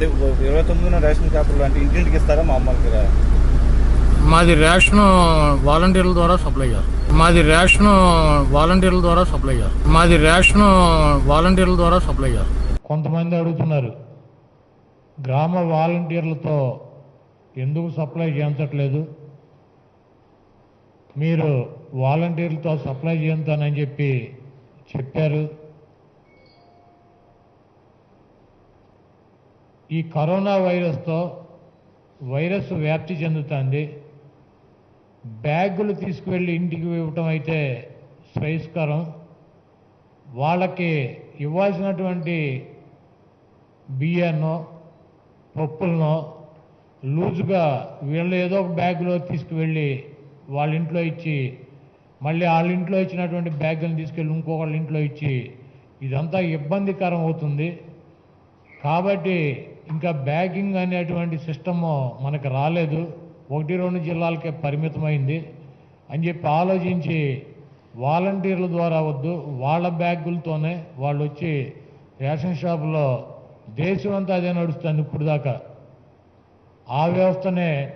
అంటే ఇరవై తొమ్మిదిన రేషన్ షాపులు అంటే ఇంటింటికి ఇస్తారా మామూలుగా మాది రేషన్ వాలంటీర్ల ద్వారా సప్లై చేస్తాం మాది రేషన్ వాలంటీర్ల ద్వారా సప్లై చేస్తాం మాది రేషన్ వాలంటీర్ల ద్వారా సప్లై చేస్తాం కొంతమంది అడుగుతున్నారు గ్రామ వాలంటీర్లతో ఎందుకు సప్లై చేయించట్లేదు? మీరు వాలంటీర్లతో సప్లై చేయించానని చెప్పి చెప్పారు. ఈ కరోనా వైరస్తో వైరస్ వ్యాప్తి చెందుతుంది. బ్యాగులు తీసుకువెళ్ళి ఇంటికి ఇవ్వటం అయితే శ్రేయస్కరం. వాళ్ళకి ఇవ్వాల్సినటువంటి బియ్యాన్నో పప్పులనో లూజుగా వీళ్ళు ఏదో ఒక బ్యాగులో తీసుకువెళ్ళి వాళ్ళ ఇంట్లో ఇచ్చి మళ్ళీ వాళ్ళ ఇంట్లో ఇచ్చినటువంటి బ్యాగులను తీసుకెళ్ళి ఇంకొకళ్ళ ఇంట్లో ఇచ్చి ఇదంతా ఇబ్బందికరం అవుతుంది. కాబట్టి ఇంకా బ్యాగింగ్ అనేటువంటి సిస్టమ్ మనకు రాలేదు. ఒకటి రెండు జిల్లాలకే పరిమితమైంది. అని చెప్పి ఆలోచించి వాలంటీర్ల ద్వారా వద్దు వాళ్ళ బ్యాగులతోనే వాళ్ళు వచ్చి రేషన్ షాపులో దేశం అంతా అదే నడుస్తుంది ఇప్పుడు దాకా. ఆ వ్యవస్థనే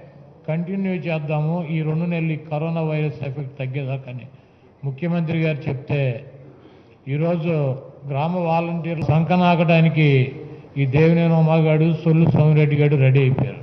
కంటిన్యూ చేద్దాము. ఈ రెండు నెలలు కరోనా వైరస్ ఎఫెక్ట్ తగ్గేదాకని ముఖ్యమంత్రి గారు చెప్తే ఈరోజు గ్రామ వాలంటీర్లు సంకనాకడానికి ఈ దేవినేని ఉమాగాడు సొల్లు సోమిరెడ్డి గారు రెడీ అయిపోయారు.